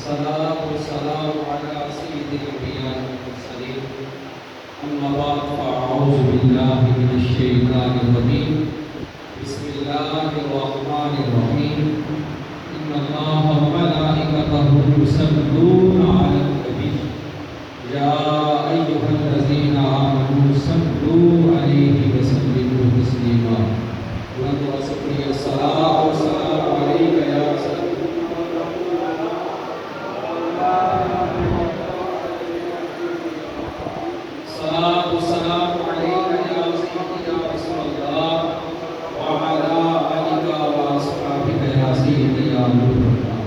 الصلاة والسلام على سيد الأنبياء والمرسلين أما بعد، فأعوذ بالله من الشيطان الرجيم. بسم الله الرحمن الرحيم. إن الله وملائكته يصلون على النبي. يا أيها الذين آمنوا صلوا عليه وسلموا تسليما. ونبي صلي الصلاة والسلام عليك يا سيدنا الصلاة والسلام عليك يا سيدي يا رسول الله وعلى آلك وأصحابك يا سيدي يا نور الله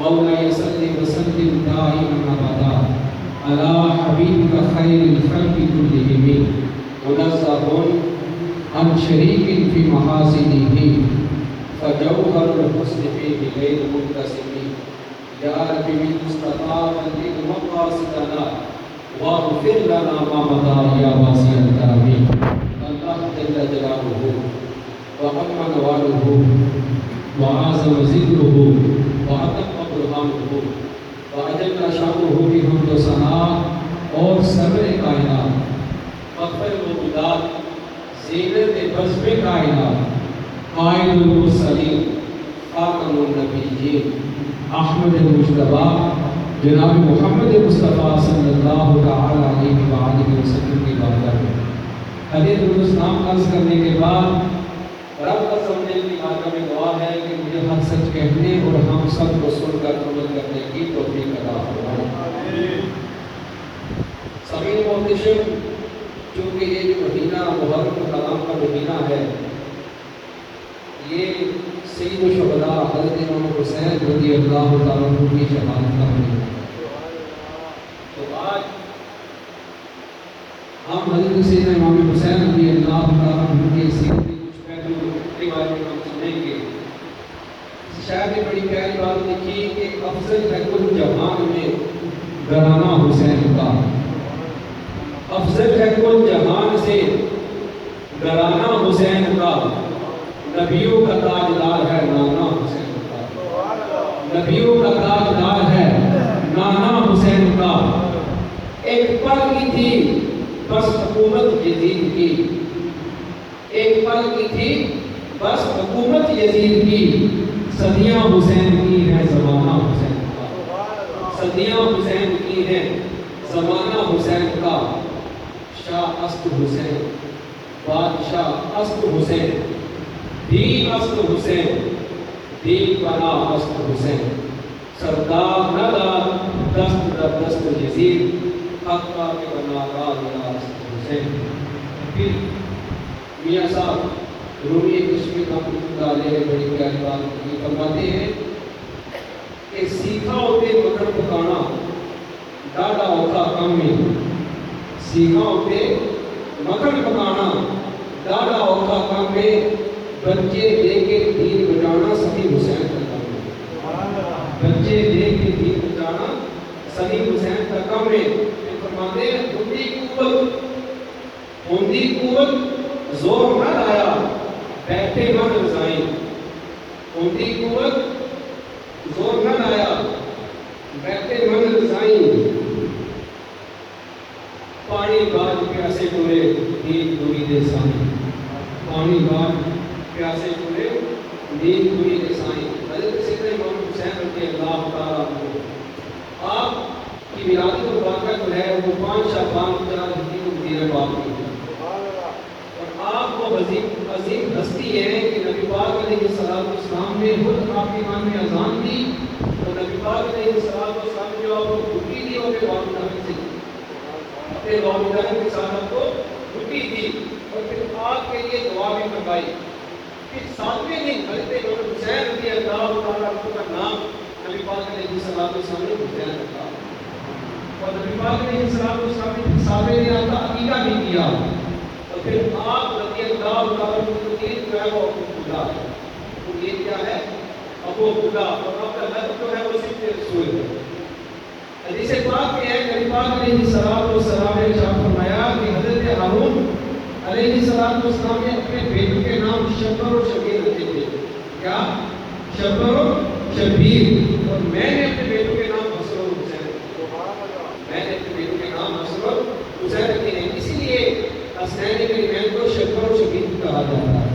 مولاي صل وسلم دائما أبدا على حبيبك خير الخلق كلهم منزه عن شريك في محاسنه فجوهر الحسن فيه غير منقسم يا رب بالمصطفى بلغ مقاصدنا واغفر لنا ما مضى يا واسع الكرم الله جل جلاله وأما نواله وعظم ذكره وأتم برهانه واجل کا شام وأجل شانه بحمد وثناء اور صبر کائنات مغفر و بلاد زینت بزم کائنات، قائد المرسلین، خاتم النبیین، احمد مجتبہ جناب محمد مصطفیٰ صلی اللہ تعالی علیہ وآلہ وسلم کی بارگاہ میں۔ حدیث درست نام عرض کرنے کے بعد، رب کا سمجھنے کی بارگاہ میں دعا ہے کہ مجھے حق سچ کہنے اور ہم سب کو سن کر عمل کرنے کی توفیق عطا فرمائے۔ سمیر محتشم، چونکہ یہ جو مہینہ محرم کلام کا مہینہ ہے، یہ سید و شہداء حضرت امام حسین رضی اللہ تعالیٰ کی شہادت کا مہینہ ہے۔ تو آج ہم حضرت سیدنا امام حسین رضی اللہ تعالیٰ عنہ کے سیرت کچھ پہلو کے بارے میں ہم سنیں گے۔ شاید یہ بڑی پیاری بات لکھی کہ افضل ہے کل جہان میں گرانا حسین کا۔ افضل ہے کل جہان سے گرانا حسین کا۔ نبیوں کا تاجدار ہے نانا حسین کا۔ نبیوں کا تاجدار ہے نانا حسین کا۔ ایک پل کی تھی بس حکومت یزید کی۔ ایک پل کی تھی بس حکومت یزید کی۔ صدیاں حسین کی ہے زمانہ حسین کا۔ صدیاں حسین کی ہے زمانہ حسین کا۔ شاہ اسد حسین، بادشاہ اسد حسین، دین اسد حسین، دین بنا اسد حسین۔ سردار نگار دست در دست یزید حقا کے بنا راہ حسین۔ پھر میاں صاحب رومی کشمیر کا مطالعے بڑی پیاری بات یہ فرماتے ہیں کہ سیکھا ہوتے مگر پکانا، ڈاڈا ہوتا کم میں۔ سیکھا ہوتے مکھن پکانا، ڈاڈا ہوتا کم میں۔ بچے دے کے دین بچانا سبھی حسین کا کام ہے بچے دے کے دین بچانا سبھی حسین کا کام ہے فرماتے ہیں ہندی قوت ہندی قوت زور نہ لایا۔ بیٹھے من رضائی ہندی قوت زور نہ لایا۔ بیٹھے من رضائی پانی بعد پیاسے ٹورے نیند دوری دے سانی پانی بعد پیاسے ٹورے نیند دوری دے سانی حضرت سیدنا امام حسین رضی اللہ تعالیٰ عنہ۔ آپ کی ولادت مبارکہ جو ہے، وہ پانچ شعبان چار ہندی کو مدیر پاک کی اور آپ وہ عظیم عظیم ہستی ہے کہ نبی پاک علیہ السلام اسلام نے خود آپ کی مان میں اذان دی اور نبی پاک علیہ السلام اسلام جو آپ کو چھٹی دی اور پھر واپس آنے سے اپنے والدین کے ساتھ آپ کو چھٹی دی اور پھر آپ کے لیے دعا بھی کروائی پھر ساتویں دن حضرت امام حسین رضی اللہ تعالیٰ عنہ کا نام نبی پاک علیہ السلام اسلام نے حسین رکھا اور نبی پاک علیہ السلام اسلام نے صحابہ نے آپ کا عقیدہ بھی کیا۔ اور پھر آپ وہ خدا۔ ہے تو یہ کیا ہے؟ ابو خدا۔ اور رب کا لفظ جو ہے وہ صرف سورج ہے حدیث پاک میں ہے، نبی پاک علیہ السلام و سلام نے ارشاد فرمایا کہ حضرت ہارون علیہ السلام و سلام نے اپنے بیٹوں کے نام شبر اور شبیر رکھے تھے۔ کیا؟ شبر اور شبیر۔ اور میں نے اپنے بیٹوں کے نام حسن اور حسین میں نے اپنے بیٹوں کے نام حسن اور حسین رکھے۔ ہیں اسی لیے حسین کے کو شبر اور شبیر کہا جاتا ہے۔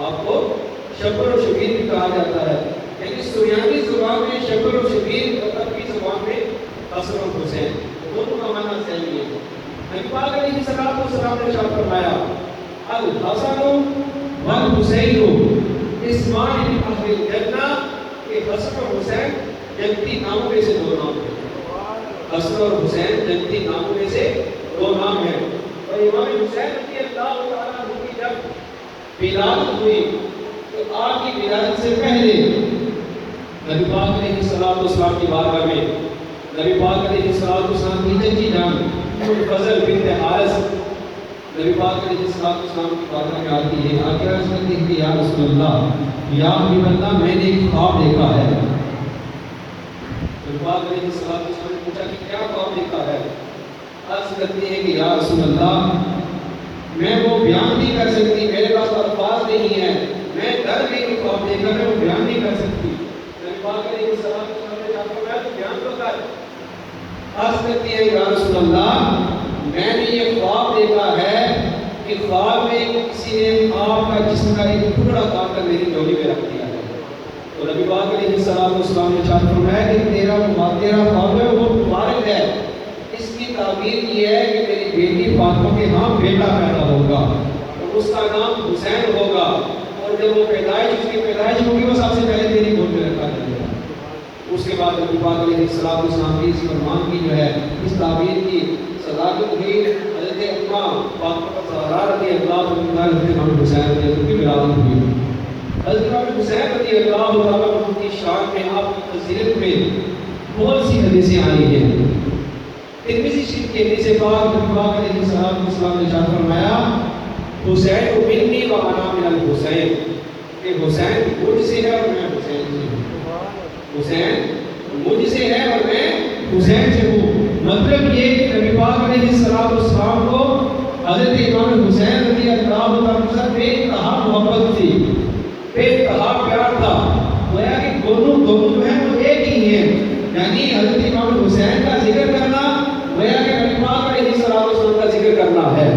آپ کو شکر و شبیر بھی کہا جاتا ہے۔ یعنی سریانی زبان میں شکر و شبیر اور عربی زبان میں حسن و حسین دونوں کا معنی صحیح ہے نبی پاک علیہ السلام کو سلام نے شاہ فرمایا، الحسن والحسین اسمان من اہل الجنہ کہ حسن و حسین جنتی ناموں میں سے دو نام ہیں۔ حسن اور حسین جنتی ناموں میں سے دو نام ہیں۔ اور امام حسین رضی اللہ تعالیٰ عنہ کی جب ولادت ہوئی تو آپ کی ولادت سے پہلے نبی پاک علیہ الصلوۃ والسلام کی بارگاہ میں نبی پاک علیہ الصلوۃ والسلام کی چچی جان ام فضل بنت حارث نبی پاک علیہ الصلوۃ والسلام کی بارگاہ میں آتی ہے۔ آ کے عرض کرتی ہے کہ یا رسول اللہ، یا حبیب اللہ، میں نے ایک خواب دیکھا ہے۔ نبی پاک علیہ الصلوۃ والسلام نے پوچھا کہ کیا خواب دیکھا ہے؟ عرض کرتی ہے کہ یا رسول اللہ میں وہ بیان نہیں کر سکتی، میرے پاس الفاظ نہیں ہے میں ڈر گئی کہ خواب دیکھا میں وہ بیان نہیں کر سکتی۔ نبی پاک علیہ السلام نے کہا فرمایا تو بیان تو کر۔ عرض کرتی ہے، یا رسول اللہ، میں نے یہ خواب دیکھا ہے کہ خواب میں کسی نے آپ کا جسم کا ایک ٹکڑا کاٹ کر میری جوڑی میں رکھ دیا ہے۔ تو نبی پاک علیہ السلام والسلام نے چاہتا فرمایا کہ تیرا تیرا خواب ہے، وہ مبارک ہے۔ اس کی تعبیر یہ ہے کہ میری فاطمہ کے ہاں بیٹا پیدا ہوگا اور اس کا نام حسین ہوگا اور جب وہ پیدائش، اس کی پیدائش ہوگی، وہ سب سے پہلے تیری گود میں رکھا جائے گا۔ اس کے بعد نبی پاک علیہ السلام والسلام کی اس فرمان کی جو ہے، اس تعبیر کی صداقت ہوئی۔ حضرت اما فاطمہ زہرا رضی اللہ عنہ، حضرت حسین رضی اللہ کی ولادت ہوئی۔ حضرت حسین رضی اللہ تعالیٰ عنہ کی شان میں آپ کی فضیلت میں بہت سی حدیثیں آئی ہیں۔ ترمذی شریف کے حدیث پاک نبی پاک علیہ السلام والسلام نے ارشاد فرمایا، حسین و منی و انا من الحسین. کہ حسین مجھ سے ہے اور میں حسین سے ہوں۔ حسین مجھ سے ہے اور میں حسین سے ہوں۔ مطلب یہ کہ نبی پاک علیہ السلام والسلام کو حضرت امام حسین رضی اللہ عنہ سے بے انتہا محبت تھی بے انتہا پیار تھا۔ گویا کہ دونوں دونوں ہیں وہ ایک ہی ہیں۔ یعنی حضرت امام حسین کا ذکر کرنا گویا کہ نبی پاک علیہ السلام والسلام کا ذکر کرنا ہے۔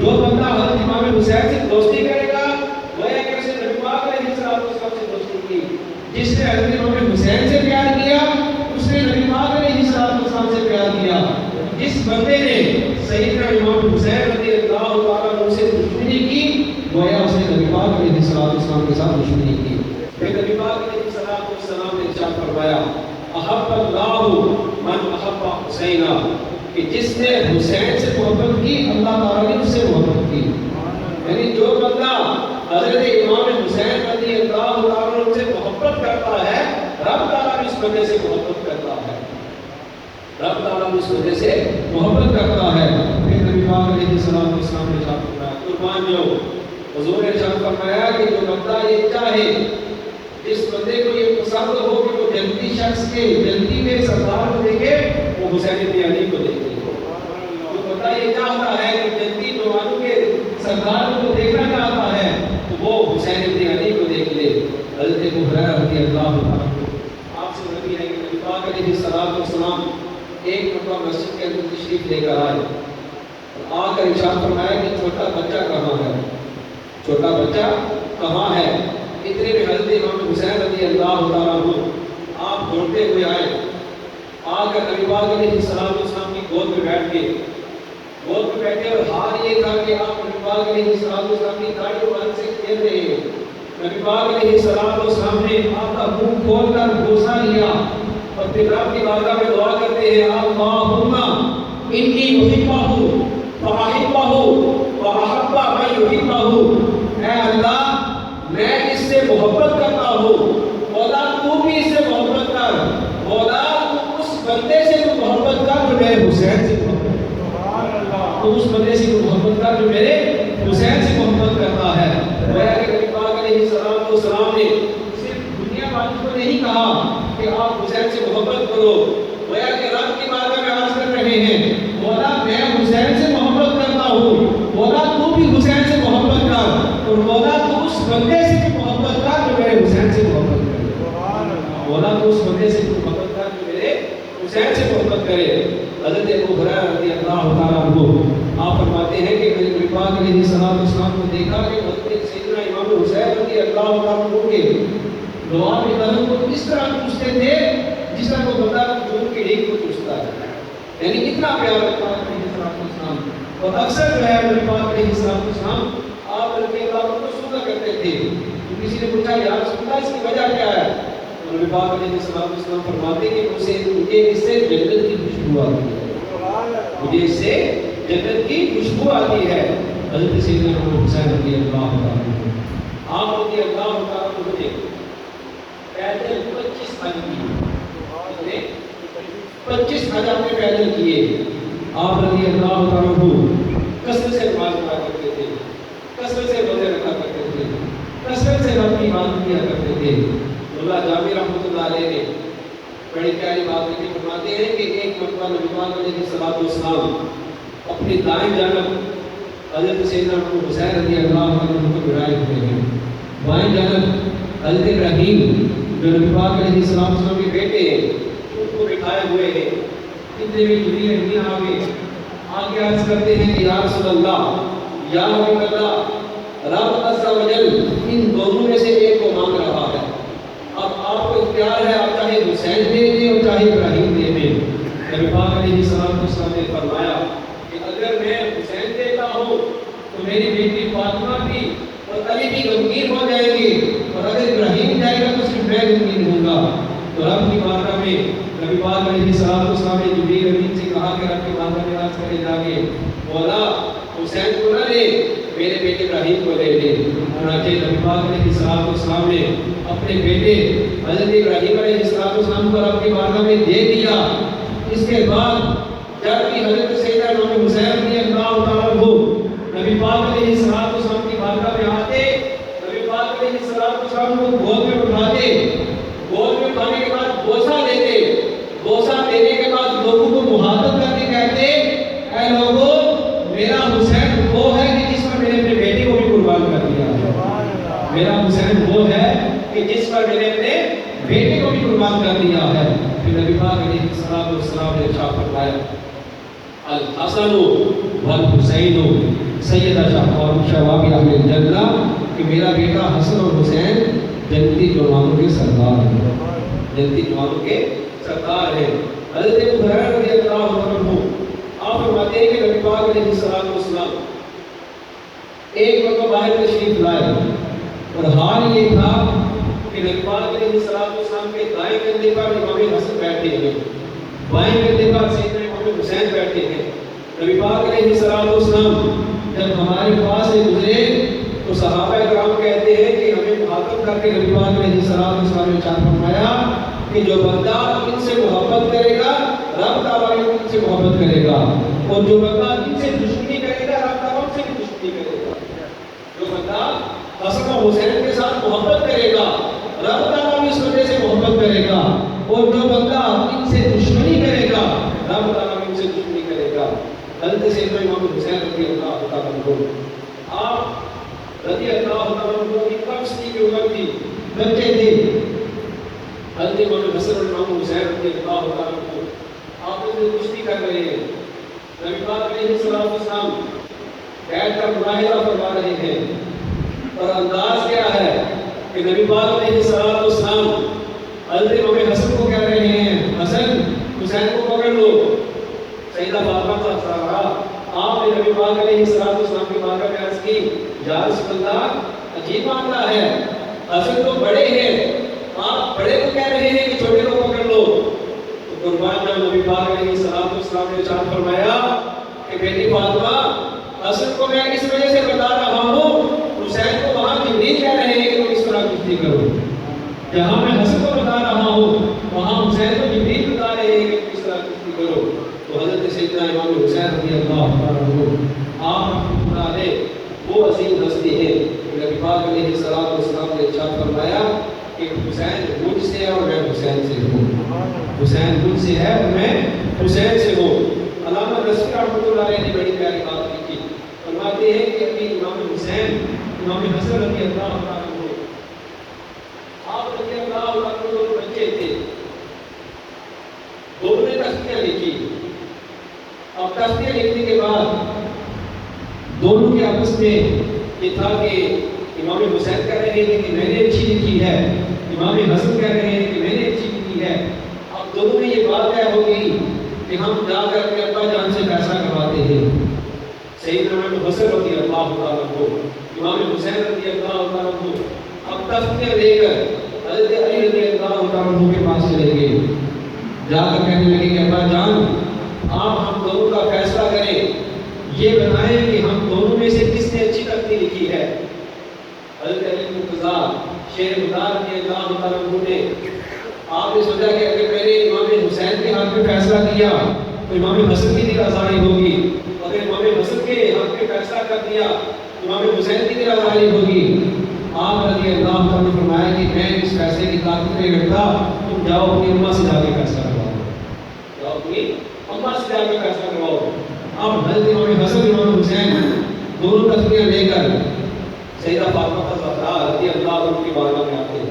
جو بندہ حضرت امام حسین سے دوستی کرے گا گویا کہ اسے نبی پاک علیہ السلام والسلام سے دوستی کی۔ جس نے حضرت امام حسین سے پیار کیا اس نے نبی پاک علیہ السلام والسلام سے پیار کیا۔ جس بندے نے سیدنا امام حسین رضی اللہ تعالیٰ عنہ سے دشمنی کی گویا اس نے نبی پاک علیہ السلام والسلام کے ساتھ دشمنی کی۔ پھر نبی پاک علیہ السلام والسلام نے ارشاد فرمایا، احب اللہ من احب حسینہ کہ جس نے حسین سے محبت کی، اللہ تعالیٰ نے اس سے محبت کی۔ یعنی جو بندہ حضرت امام حسین رضی اللہ تعالیٰ عنہ سے محبت کرتا ہے، رب تعالیٰ بھی اس بندے سے محبت کرتا ہے۔ رب تعالیٰ بھی اس وجہ سے محبت کرتا ہے۔ پھر نبی پاک علیہ السلام والسلام نے ارشاد فرمایا، قربان جو حضور نے ارشاد فرمایا کہ جو بندہ یہ چاہے، جس بندے کو یہ پسند ہو کہ وہ جنتی شخص کے جنتی میں سردار کو دیکھے وہ حسین ابن علی کو دیکھے جو بندہ یہ چاہتا ہے کہ جنتی نوانوں کے سردار کو دیکھنا چاہتا ہے، تو وہ حسین ابن علی کو دیکھ لے۔ حضرت ابو ہریرہ رضی اللہ عنہ۔ آپ سے نبی ہے کہ نبی پاک علیہ الصلوۃ والسلام ایک مرتبہ مسجد کے اندر تشریف لے کر آئے۔ آ کر ارشاد فرمایا کہ چھوٹا بچہ کہاں ہے؟ چھوٹا بچہ کہاں ہے؟ اتنے میں حضرت امام حسین رضی اللہ تعالیٰ عنہ آپ دوڑتے ہوئے آئے۔ آ کر نبی پاک علیہ السلام السلام کی گود میں بیٹھ گئے گود میں بیٹھے اور حال یہ تھا کہ آپ نبی پاک علیہ السلام السلام کی داڑھی وال سے کھیل رہے ہیں نبی پاک علیہ السلام السلام نے آپ کا منہ کھول کر بوسا لیا اور پھر رب کی بارگاہ میں دعا کرتے ہیں اللہم انی محبہ فاحبہ وحبہ من یحبہ اے اللہ میں اس سے محبت کرتا ہوں مولا تو بھی اس سے محبت کر مولا تو اس بندے سے تو محبت کر جو میرے حسین سے محبت کرتا تو اس بندے سے تو محبت کر جو میرے حسین سے محبت کرتا ہے گویا کہ نبی پاک علیہ السلام والسلام نے صرف دنیا والوں کو نہیں کہا کہ آپ حسین سے محبت کرو گویا کہ رب کی بارگاہ میں عرض کر رہے ہیں مولا میں حسین سے محبت کرتا ہوں مولا تو بھی حسین سے محبت کر اور مولا تو اس بندے سے بھی محبت کر جو میرے حسین سے محبت کرے حضرت ابو ہریرہ رضی اللہ تعالیٰ عنہ آپ فرماتے ہیں کہ میں نے نبی پاک علیہ السلام والسلام کو دیکھا کہ حضرت سیدنا امام حسین رضی اللہ تعالیٰ عنہ کے دعا میں قدم کو اس طرح چوستے تھے جس طرح کو بندہ چون کی ڈیگ کو چوستا ہے۔ یعنی اتنا پیار رکھتا ہے علیہ السلام والسلام اور اکثر جو ہے نبی پاک علیہ السلام والسلام آپ رضی اللہ عنہ کو سنا کرتے تھے کسی نے پوچھا یا رسول اس کی وجہ کیا ہے؟ پاک علیہ السلام والسلام فرماتے ہیں کہ اسے مجھے اس سے جنت کی خوشبو آتی ہے۔ مجھے اس سے جنت کی خوشبو آتی ہے۔ حضرت سیدنا امام حسین رضی اللہ عنہ۔ آپ رضی اللہ تعالیٰ عنہ نے پیدل پچیس حج کی پچیس حج آپ نے پیدل کیے۔ آپ رضی اللہ تعالیٰ عنہ کثرت سے نماز پڑھا کرتے تھے۔ کثرت سے روزے رکھا کرتے تھے۔ کثرت سے رب کی عبادت کیا کرتے تھے۔ اللہ جامع رحمۃ اللہ علیہ نے بڑی پیاری بات لکھی فرماتے ہیں کہ ایک مرتبہ نبی پاک علیہ الصلوۃ والسلام اپنی دائیں جانب حضرت سیدنا ابو حسین رضی اللہ عنہ کو بڑھائے ہوئے ہیں بائیں جانب حضرت ابراہیم جو نبی پاک علیہ السلام وسلم کے بیٹے ہیں، ان کو بٹھائے ہوئے ہیں۔ اتنے میں جبریل امین آگے آگے عرض کرتے ہیں کہ یا رسول اللہ، یا حبیب اللہ، رب عز و جل ان دونوں میں سے ایک کو مانگ رہا ہے اب آپ اختیار ہے آپ چاہے حسین دے دیں اور چاہے ابراہیم دے۔ دیں نبی پاک علیہ السلام والسلام نے فرمایا کہ اگر میں حسین دیتا ہوں تو میری بیٹی فاطمہ بھی اور علی بھی غمگین ہو جائیں گے اور اگر ابراہیم جائے گا تو صرف میں غمگین ہوں گا۔ تو رب کی بارگاہ میں نبی پاک علیہ السلام والسلام نے جبریل امین سے کہا کہ رب کی بارگاہ میں عرض کرے جا کے مولا حسین کو نہ لے۔ میرے بیٹے ابراہیم کو لے لے۔ چنانچہ نبی پاک علیہ السلام والسلام نے اپنے بیٹے حضرت ابراہیم علیہ السلام والسلام کو رب کی بارگاہ میں دے دیا۔ اس کے بعد جبکہ حضرت سیدنا امام حسین رضی اللہ تعالیٰ عنہ نبی پاک علیہ السلام والسلام کی بارگاہ میں آتے، نبی پاک علیہ السلام والسلام کو گود میں اٹھاتے۔ گود میں اٹھانے کے بعد بوسہ دیتے۔ بوسہ دینے کے بعد لوگوں کو محبت کر کے کہتے اے لوگوں میرا حسین وہ ہے کہ جس پر میں نے اپنے بیٹے کو بھی قربان کر دیا میرا حسین وہ ہے کہ جس پر میں نے اپنے بیٹے کو بھی قربان کر دیا ہے۔ پھر نبی پاک علیہ السلام والسلام نے ارشاد فرمایا، الحسن والحسین، سید شاہ اور شواب اہل الجنہ، کہ میرا بیٹا حسن اور حسین جنتی جوانوں کے سردار ہیں۔ جنتی جوانوں کے سردار ہیں۔ حضرت ابو ہریرہ رضی اللہ عنہ، آپ فرماتے ہیں کہ نبی پاک علیہ الصلوۃ والسلام ایک وقت باہر تشریف لائے۔ اور حال یہ تھا کہ نبی پاک علیہ الصلوۃ والسلام کے دائیں کندھے پر امام حسن بیٹھے ہیں۔ بائیں کندھے پر سیدنا امام حسین بیٹھے ہیں۔ نبی پاک علیہ الصلوۃ والسلام جب ہمارے پاس سے گزرے تو صحابہ کرام کہتے ہیں کہ ہمیں مخاطب کر کے نبی پاک علیہ السلام والسلام نے چار فرمایا کہ جو بندہ ان سے محبت کرے گا، رب تعالیٰ ان سے محبت کرے گا۔ اور جو بندہ ان سے دشمنی کرے گا، رب تعالیٰ ان سے بھی دشمنی کرے گا۔ جو بندہ حسن و حسین کے ساتھ محبت کرے گا رب تعالیٰ بھی اس وجہ سے محبت کرے گا اور جو بندہ ان سے دشمنی کرے گا رب تعالیٰ بھی ان سے دشمنی کرے گا۔ حضرت سیدنا امام حسین رضی اللہ تعالیٰ عنہ آپ رضی اللہ تعالیٰ عنہ کی کم سنی کی عمر تھی، بچے تھے۔ حضرت امام حسن اور امام حسین رضی اللہ تعالیٰ عنہ آپ ان سے کشتی کر رہے ہیں۔ نبی پاک علیہ السلام والسلام بیٹھ کر ملاحظہ فرما رہے ہیں۔ اور انداز کیا کہ نبی پاک علیہ السلام والسلام حضرت امام حسن کو کہہ رہے ہیں، حسن، حسین کو پکڑ لو۔ سیدہ فاطمہ کا سارا آپ نے نبی پاک علیہ السلام والسلام کی بارگاہ میں عرض کی، یا رسول اللہ، عجیب معاملہ ہے۔ حسن تو بڑے ہیں، آپ بڑے کو کہہ رہے ہیں کہ چھوٹے کو پکڑ لو۔ تو قربان جب نبی پاک علیہ السلام والسلام نے چاند فرمایا کہ بیٹی فاطمہ، حسن کو میں اس وجہ سے بتا رہا ہوں، حسین کو وہاں جبریل کہہ رہے ہیں۔ کہ کرو جہاں میں حسن کو بتا رہا ہوں، وہاں حسین کو جبریل بتا رہے ہیں کہ تم اس طرح کشتی کرو تو حضرت سیدنا امام حسین رضی اللہ تعالیٰ عنہ، آپ رحمۃ اللہ علیہ وہ عظیم ہستی ہے۔ نبی پاک علیہ السلام والسلام نے ارشاد فرمایا کہ حسین مجھ سے ہے اور میں حسین سے ہوں۔ حسین مجھ سے ہے اور میں حسین سے ہوں۔ علامہ رسول رحمۃ اللہ علیہ نے بڑی پیاری بات لکھی فرماتے ہیں کہ ابھی امام حسین، امام حسن رضی اللہ عنہ آپ رضی اللہ تعالیٰ عنہ بچے تھے دونوں کا لکھی اب تختیاں لکھنے کے بعد دونوں کے آپس میں یہ تھا کہ امام حسین کہہ رہے ہیں کہ میں نے اچھی لکھی ہے۔ امام حسن کہہ رہے ہیں کہ میں نے اچھی لکھی ہے۔ اب دونوں میں یہ بات طے ہو گئی کہ ہم جا کر کے ابا جان سے پیسہ کرواتے ہیں۔ سید امام حسن رضی اللہ تعالیٰ کو امام حسین رضی اللہ تعالیٰ کو اب تختیاں لے کر حضرت علی رضی اللہ تعالیٰ کے پاس چلے گئے۔ جا کر کہنے لگے کہ ابا جان، آپ ہم دونوں کا فیصلہ کریں۔ یہ بتائیں کہ ہم دونوں میں سے کس نے اچھی تختی لکھی ہے حضرت علی مرتضیٰ شیر مدار کے اللہ تعالیٰ نے آپ نے سوچا کہ اگر میں نے امام حسین کے ہاتھ میں فیصلہ کیا، تو امام حسن کی دل آزاری ہوگی۔ اگر امام حسن کے ہاتھ میں فیصلہ کر دیا امام حسین کی دل آزاری ہوگی۔ آپ رضی اللہ تعالیٰ نے فرمایا کہ میں اس فیصلے کی طاقت نہیں رکھتا تم جاؤ اپنی اماں سے جا کے فیصلہ کرواؤ۔ جاؤ اپنی اماں سے جا کے فیصلہ کرواؤ۔ اب حضرت امام حسن، امام حسین، دونوں تخلیاں لے کر سیدہ فاطمہ زہرا رضی اللہ عنہ کی بارگاہ میں آتے ہیں۔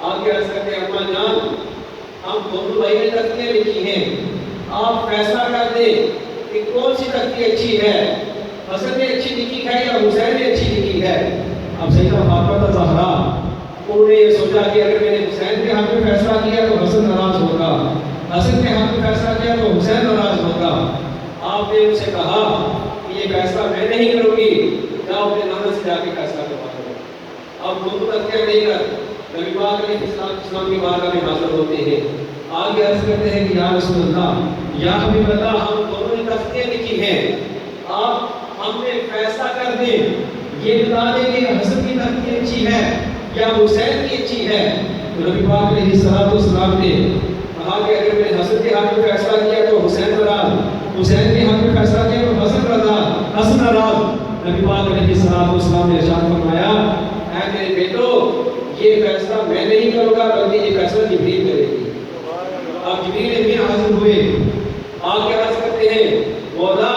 آپ کے عرض کرتے ہیں اماں جان ہم دونوں بھائی نے تخلیاں لکھی ہیں۔ آپ فیصلہ کر دیں کہ کون سی تختی اچھی ہے۔ حسن نے اچھی لکھی ہے یا حسین نے اچھی لکھی ہے؟ اب سیدہ فاطمہ زہرا۔ انہوں نے یہ سوچا کہ اگر میں نے حسین کے ہاتھ میں فیصلہ کیا تو حسن ناراض ہوگا۔ حسن کے ہاتھ میں فیصلہ کیا تو حسین ناراض ہوگا۔ آپ نے ان سے کہا کہ یہ فیصلہ میں نہیں کروں گی۔ جاؤ اپنے نانا سے جا کے فیصلہ کروا دو اب دونوں تذکر لے کر نبی پاک علیہ السلام اسلام کی بارگاہ میں حاضر ہوتے ہیں۔ آگے عرض کرتے ہیں کہ یا رسول اللہ، یا حبیب اللہ، ہم دونوں نے تختیاں لکھی ہیں آپ ہم نے فیصلہ کر دیں۔ یہ بتا دیں کہ حسن کی تختی اچھی ہے یا حسین کی اچھی ہے؟ تو نبی پاک علیہ السلام والسلام نے کہا کہ اگر میں حسن کے ہاتھ میں فیصلہ کیا تو حسین ناراض حسین کے ہاتھ میں فیصلہ کیا تو حسن ناراض حسن ناراض نبی پاک علیہ السلام والسلام نے ارشاد فرمایا یہ فیصلہ میں نہیں کروں گا بلکہ یہ فیصلہ جبریل کرے گی اب جبریل امین حاضر ہوئے آپ کیا عرض کرتے ہیں مولا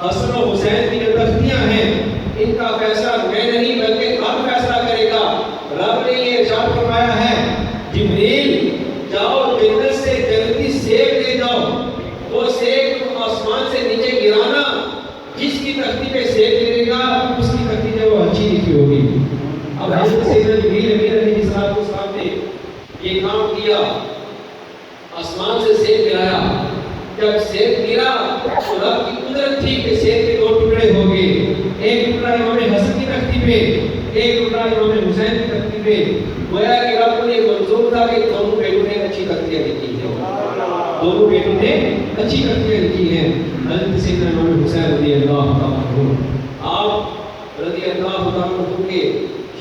حسن و حسین کی جو تختیاں ہیں ان کا فیصلہ میں نہیں بلکہ رب فیصلہ کرے گا رب نے یہ ارشاد فرمایا ہے جبریل جاؤ جنت سے جنتی سیب لے جاؤ وہ سیب تم آسمان سے نیچے گرانا جس کی تختی پہ سیب گرے گا اس کی تختی جو وہ اچھی لکھی ہوگی اب حضرت سیدنا جبریل امیر علیہ السلام والسلام نے یہ کام کیا آسمان سے سیب گرایا جب سیب گرا تو رب کی قدرت تھی کہ سیب کے دو ٹکڑے ہو گئے ایک ٹکڑا امام حسن کی تختی پہ ایک ٹکڑا امام حسین کی تختی پہ گویا کہ رب نے منظور تھا کہ دونوں بیٹوں نے اچھی تختیاں لکھی ہیں دونوں بیٹوں نے اچھی تختیاں لکھی ہیں حضرت سیدنا امام حسین رضی اللہ تعالیٰ عنہ آپ رضی اللہ تعالیٰ عنہ کے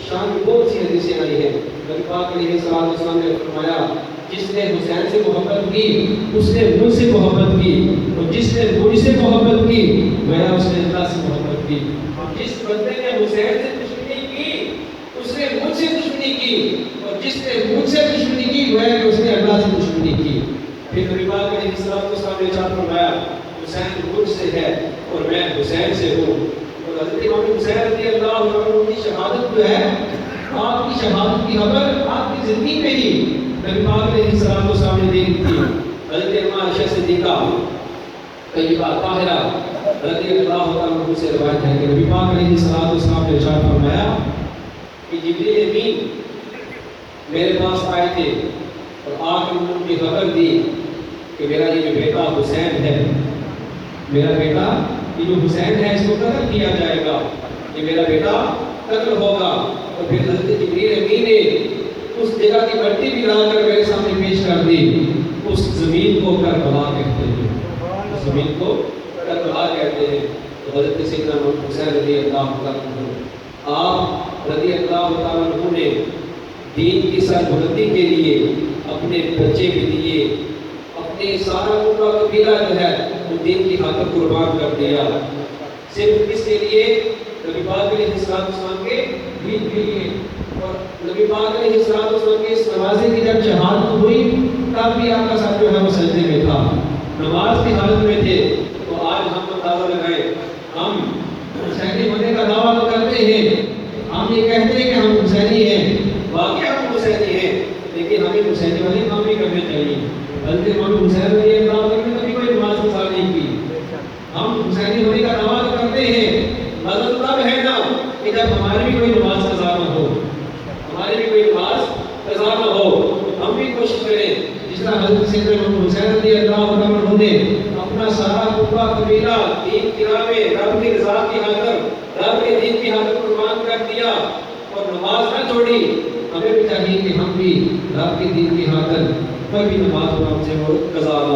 شان بہت سی حدیثیں آئی ہیں نبی پاک علیہ الصلوۃ والسلام نے فرمایا جس نے حسین سے محبت کی اس نے مجھ سے محبت کی اور جس نے مجھ سے محبت کی گویا اس نے اللہ سے محبت کی اور جس بندے نے حسین سے اس نے مجھ سے دشمنی کی اور جس نے مجھ سے دشمنی کی گویا کہ اس نے اللہ سے دشمنی کی۔ پھر نبی پاک علیہ الصلوۃ والسلام نے ارشاد فرمایا، حسین مجھ سے ہے اور میں حسین سے ہوں۔ اور حضرت امام حسین رضی اللہ عنہ کی شہادت جو ہے، آپ کی شہادت کی خبر آپ کی زندگی میں ہی نبی پاک علیہ السلام کو سامنے دی تھی۔ حضرت امام عائشہ صدیقہ، طیبہ طاہرہ رضی اللہ عنہ سے روایت ہے کہ نبی پاک علیہ السلام نے ارشاد فرمایا کہ جبریل امین میرے پاس آئے تھے اور آ کے ان کی خبر دی کہ میرا یہ جو بیٹا حسین ہے، میرا بیٹا، یہ جو حسین ہے، اس کو قتل کیا جائے گا؟ یہ میرا بیٹا قتل ہوگا۔ اور پھر حضرت جبریل امین نے اس جگہ کی مٹی بھی لا کر میرے سامنے پیش کر دی۔ اس زمین کو کربلا کہتے ہیں۔ اس زمین کو کربلا کہتے ہیں۔ حضرت سیدنا حسین رضی اللہ عنہ آپ رضی اللہ تعالیٰ عنہ نے دین کی سربلندی کے لیے اپنے بچے بھی دیے اپنے سارا ان کا قبیلہ جو ہے، وہ دین کی خاطر قربان کر دیا۔ صرف کس کے لیے نبی پاک علیہ السلام اسلام کے دین کے لیے۔ اور نبی پاک علیہ السلام اسلام کے اس نمازے کی جب شہادت ہوئی، تب بھی آپ کا ساتھ جو ہے وہ سجدے میں تھا۔ نماز کی حالت میں تھے۔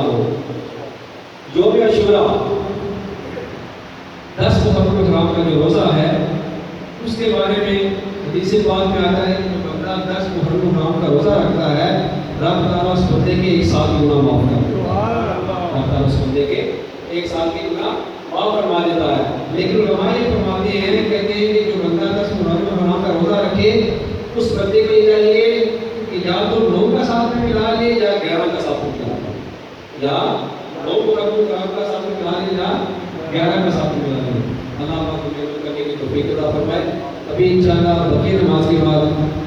کو یوم عشورہ دس محرم الحرام کا جو روزہ ہے اس کے بارے میں حدیث پاک میں آتا ہے کہ بندہ دس محرم الحرام کا روزہ رکھتا ہے رب تعالیٰ اس بندے کے ایک سال کی گناہ معاف کر رب تعالیٰ اس بندے کے ایک سال کی گناہ معاف فرما دیتا ہے۔ لیکن علماء یہ فرماتے ہیں کہتے ہیں کہ جو بندہ دس محرم الحرام کا روزہ رکھے اس بندے کے لیے چاہیے کہ یا تو لوگوں کا ساتھ میں ملا لے یا گیارہ کا ساتھ میں یا دو کو کام کا سامنے کرا لیا یا گیارہ کا سامنے کرا لیا اللہ آپ کو کرنے کی توفیق عطا فرمائے۔ ابھی انشاءاللہ شاء اللہ نماز کے بعد